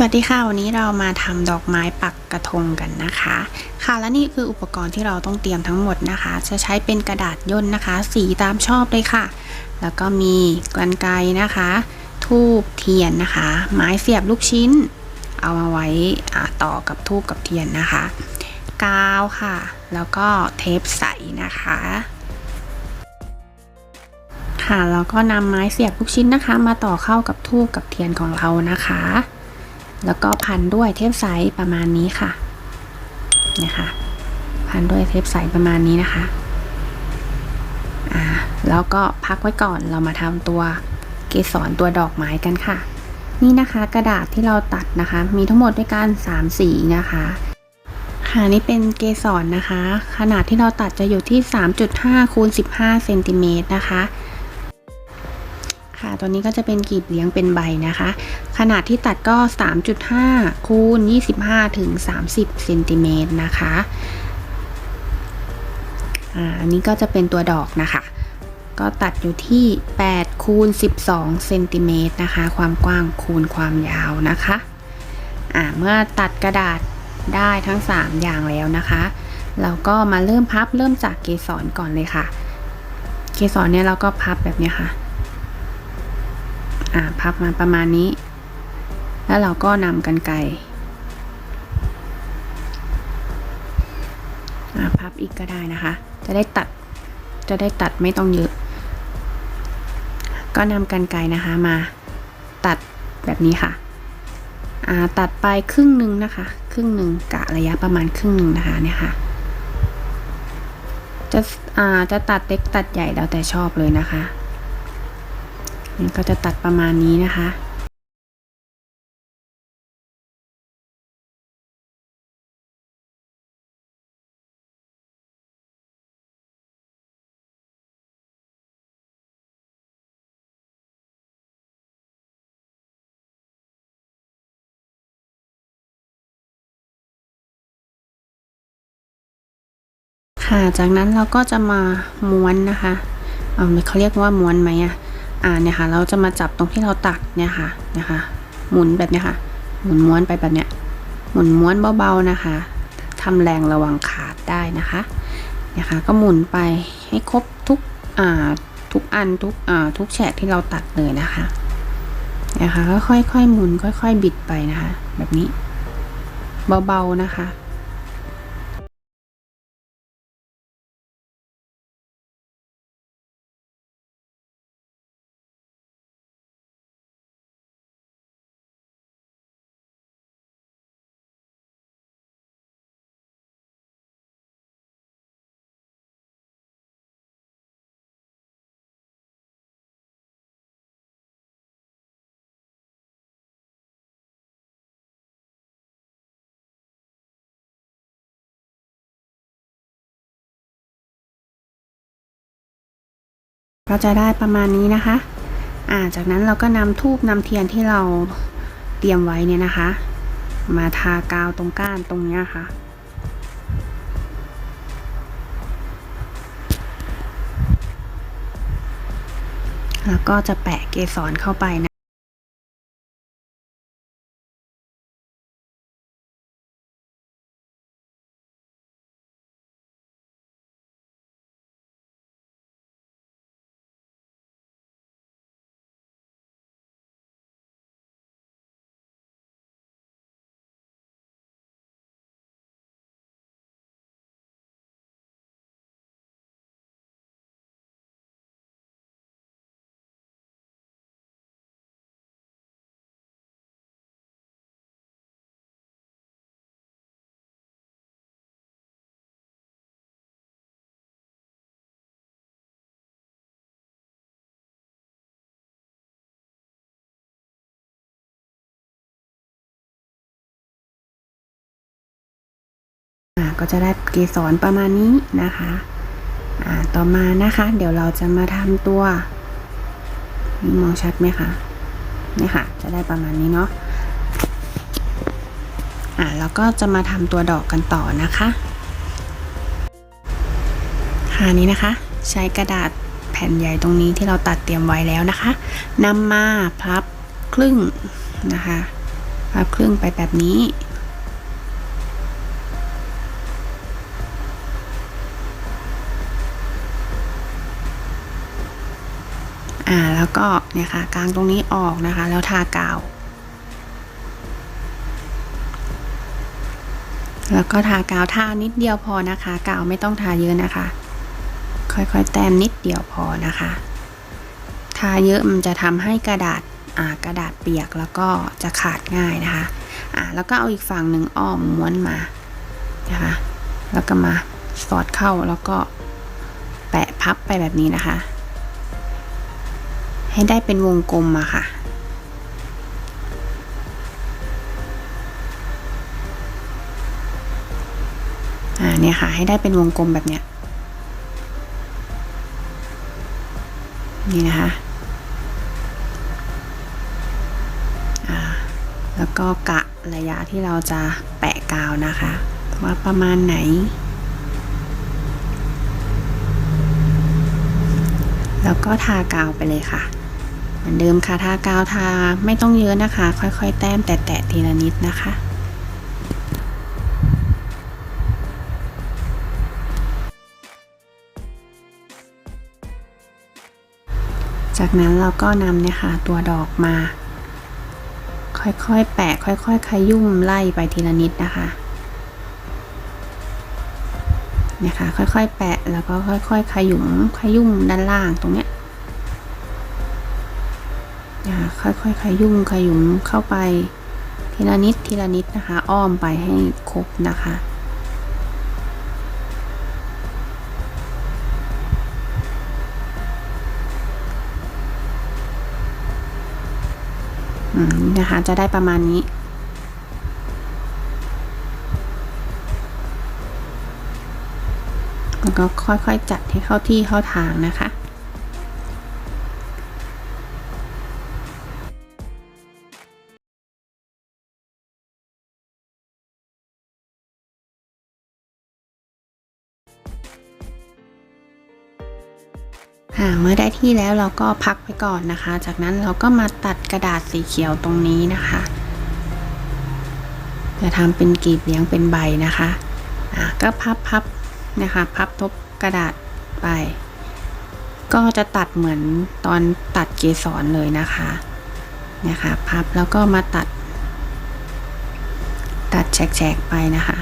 สวัสดีค่ะ วันนี้เรามาทำดอกไม้ปักกระทงกันนะคะ ค่ะและนี่คืออุปกรณ์ที่เราต้องเตรียมทั้งหมดนะคะ จะใช้เป็นกระดาษย่นนะคะ สีตามชอบเลยค่ะ แล้วก็มีกรรไกรนะคะ ทูบเทียนนะคะ ไม้เสียบลูกชิ้น เอามาไว้อ่าต่อกับทูบกับเทียนนะคะ กาวค่ะ แล้วก็เทปใสนะคะ ค่ะแล้วก็นำไม้เสียบลูกชิ้นนะคะ มาต่อเข้ากับทูบกับเทียนของเรานะคะ แล้วก็พันด้วยเทปใสประมาณนี้ค่ะนะคะ พันด้วยเทปใสประมาณนี้นะคะอ่าแล้วก็พักไว้ก่อนเรามาทำตัวเกสรตัวดอกไม้กันค่ะ นี่นะคะกระดาษที่เราตัดนะคะ มีทั้งหมดด้วยกัน3สีนะคะ ค่ะนี่เป็นเกสรนะคะ ขนาดที่เราตัดจะอยู่ที่ 3.5คูณ15เซนติเมตรนะคะ ค่ะ ตัวนี้ก็จะเป็นกลีบเลี้ยงเป็นใบนะคะ ขนาดที่ตัดก็ 3.5 คูณ 25 ถึง 30 เซนติเมตรนะคะอ่าอันนี้ก็จะเป็นตัวดอกนะคะ ก็ตัดอยู่ที่ 8 คูณ 12 เซนติเมตรนะคะ ความกว้างคูณความยาวนะคะอ่าเมื่อตัดกระดาษได้ทั้ง 3 อย่างแล้วนะคะ เราก็มาเริ่มพับเริ่มจากเกสรก่อนเลยค่ะ เกสรเนี่ยเราก็พับแบบนี้ค่ะ อ่าพับมาประมาณนี้ แล้วเราก็นำกันไก่พับอีกก็ได้นะคะ จะได้ตัด จะได้ตัดไม่ต้องเยอะ ก็นำกันไกนะคะมาตัดแบบนี้ค่ะตัดไปครึ่งหนึ่งนะคะ ครึ่งหนึ่งกะระยะประมาณครึ่งหนึ่งนะคะเนี่ยค่ะ จะจะตัดเล็กตัดใหญ่แล้วแต่ชอบเลยนะคะ นี่ก็จะตัดประมาณนี้นะคะค่ะจากนั้นเราก็จะมาม้วนนะคะ เอาเขาเรียกว่าม้วนไหมอะ อ่าเนี่ยค่ะ เราจะมาจับตรงที่เราตัดเนี่ยค่ะนะคะ หมุนแบบเนี้ยค่ะ หมุนม้วนไปแบบเนี้ย หมุนม้วนเบาๆนะคะทำแรงระวังขาดได้นะคะเนี่ยค่ะ ก็หมุนไปให้ครบทุกอ่าทุกอันทุกอ่าทุกแฉกที่เราตัดเลยนะคะเนี่ยค่ะก็ค่อยๆหมุนค่อย ๆ บิดไปนะคะ แบบนี้ เบาๆนะคะ ก็จะได้ประมาณนี้นะคะอ่าจากนั้นเราก็นำทูบนำเทียนที่เราเตรียมไว้เนี่ยนะคะ มาทากาวตรงก้านตรงเนี้ยค่ะแล้วก็จะแปะเกสรเข้าไป ก็จะได้เกสรประมาณนี้นะคะต่อมานะคะ เดี๋ยวเราจะมาทำตัวนี่มองชัดไหมคะนี่ค่ะ จะได้ประมาณนี้เนาะอ่าแล้วก็จะมาทำตัวดอกกันต่อนะคะค่ะนี้นะคะ ใช้กระดาษแผ่นใหญ่ตรงนี้ที่เราตัดเตรียมไว้แล้วนะคะนำมาพับครึ่งนะคะพับครึ่งไปแบบนี้ อ่าแล้วก็เนี่ยค่ะกลางตรงนี้ออกนะคะ แล้วทากาว แล้วก็ทากาวทานิดเดียวพอนะคะ กาวไม่ต้องทาเยอะนะคะ ค่อยๆแต้มนิดเดียวพอนะคะ ทาเยอะมันจะทำให้กระดาษอ่ากระดาษเปียกแล้วก็จะขาดง่ายนะคะอ่าแล้วก็เอาอีกฝั่งหนึ่งอ้อมม้วนมานะคะแล้วก็มาสอดเข้าแล้วก็แปะพับไปแบบนี้นะคะ ให้ได้เป็นวงกลมอะค่ะ อ่าเนี่ยค่ะ ให้ได้เป็นวงกลมแบบเนี้ย นี่นะคะอ่าแล้วก็กะระยะที่เราจะแปะกาวนะคะ ว่าประมาณไหน แล้วก็ทากาวไปเลยค่ะ มือนเดิมค่ะทากาวทาไม่ต้องเยอะนะคะ ค่อยๆ แต้มแตะๆทีละนิดนะคะจากนั้นเราก็นำเนี่ยค่ะตัวดอกมา ค่อยๆ แปะค่อยๆขยุ่มไล่ไปทีละนิดนะคะเนี่ยค่ะค่อยๆ แปะแล้วก็ค่อยๆ ขยุ่มขยุ่มด้านล่างตรงเนี้ย ค่อยๆขยุ่มขยุมเข้าไป ทีละนิดทีละนิดนะคะ อ้อมไปให้ครบนะคะอืมนะคะจะได้ประมาณนี้ แล้วก็ค่อยๆจัดให้เข้าที่เข้าทางนะคะ เมื่อได้ที่แล้วเราก็พักไปก่อนนะคะ จากนั้นเราก็มาตัดกระดาษสีเขียวตรงนี้นะคะ จะทำเป็นกลีบเลี้ยงเป็นใบนะคะอ่าก็พับพับนะคะ พับทบกระดาษไป ก็จะตัดเหมือนตอนตัดเกสรเลยนะคะนี่ยค่ะพับแล้วก็มาตัด ตัดแฉกๆไปนะคะ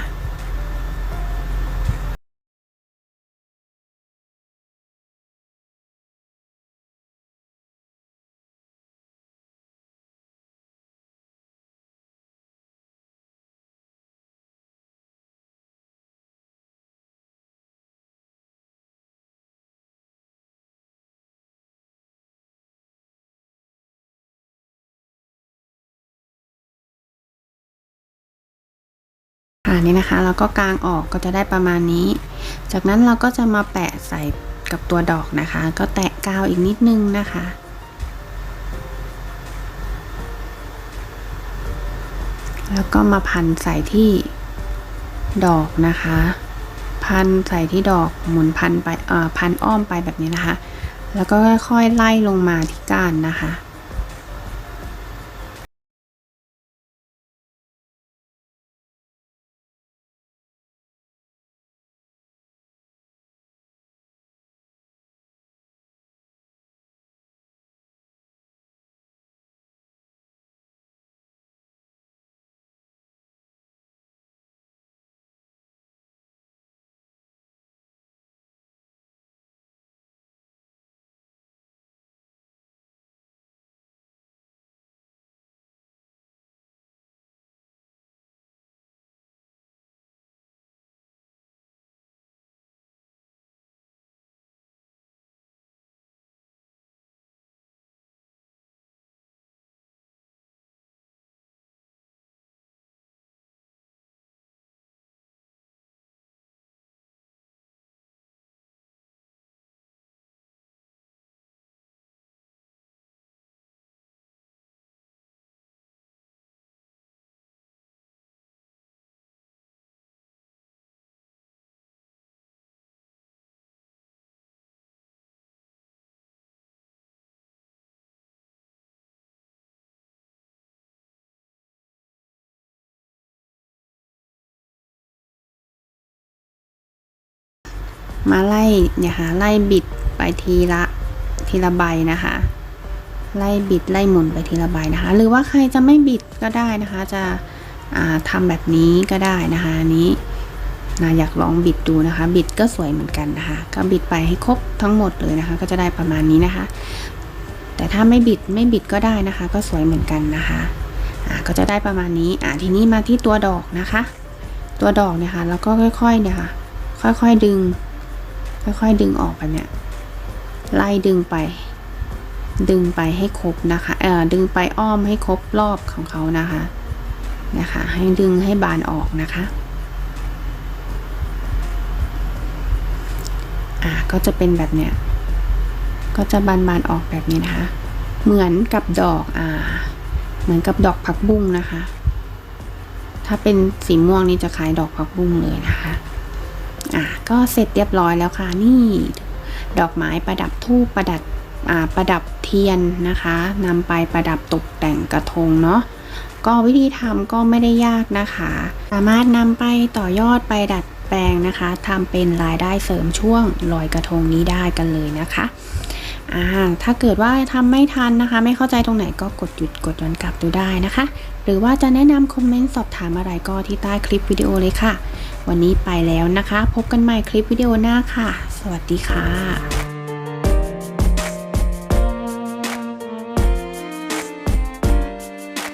อ่านี่นะคะเราก็กางออกก็จะได้ประมาณนี้ จากนั้นเราก็จะมาแปะใส่กับตัวดอกนะคะ ก็แตะกาวอีกนิดนึงนะคะ แล้วก็มาพันใส่ที่ดอกนะคะ พันใส่ที่ดอกหมุนพันไปเอ่อพันอ้อมไปแบบนี้นะคะ แล้วก็ค่อยๆไล่ลงมาที่ก้านนะคะ มาไล่เนี่ยค่ะไล่บิดไปทีละทีละใบนะคะ ไล่บิดไล่หมุนไปทีละใบนะคะ หรือว่าใครจะไม่บิดก็ได้นะคะ จะอ่าทำแบบนี้ก็ได้นะคะอันนี้นะอยากลองบิดดูนะคะ บิดก็สวยเหมือนกันนะคะ ก็บิดไปให้ครบทั้งหมดเลยนะคะ ก็จะได้ประมาณนี้นะคะ แต่ถ้าไม่บิดไม่บิดก็ได้นะคะ ก็สวยเหมือนกันนะคะอ่าก็จะได้ประมาณนี้อ่าทีนี้มาที่ตัวดอกนะคะ ตัวดอกเนี่ยค่ะแล้วก็ค่อยๆเนี่ยค่ะ ค่อยๆดึง ค่อยๆดึงออกแบบเนี้ยไล่ดึงไป ดึงไปให้ครบนะคะเอ่อดึงไปอ้อมให้ครบรอบของเขานะคะนะคะให้ดึงให้บานออกนะคะอ่าก็จะเป็นแบบเนี้ยก็จะบานบานออกแบบนี้นะคะ เหมือนกับดอกอ่าเหมือนกับดอกผักบุ้งนะคะ ถ้าเป็นสีม่วงนี่จะคล้ายดอกผักบุ้งเลยนะคะ อะก็เสร็จเรียบร้อยแล้วค่ะนี่ ดอกไม้ประดับทูปประดับอ่าประดับเทียนนะคะนำไปประดับตกแต่งกระทงเนาะก็วิธีทำก็ไม่ได้ยากนะคะ สามารถนำไปต่อยอดไปดัดแปลงนะคะทำเป็นรายได้เสริมช่วงลอยกระทงนี้ได้กันเลยนะคะ อ่าถ้าเกิดว่าทำไม่ทันนะคะ ไม่เข้าใจตรงไหนก็กดหยุดกดย้อนกลับดูได้นะคะ หรือว่าจะแนะนำคอมเมนต์สอบถามอะไรก็ที่ใต้คลิปวิดีโอเลยค่ะ วันนี้ไปแล้วนะคะ พบกันใหม่คลิปวิดีโอหน้าค่ะ สวัสดีค่ะ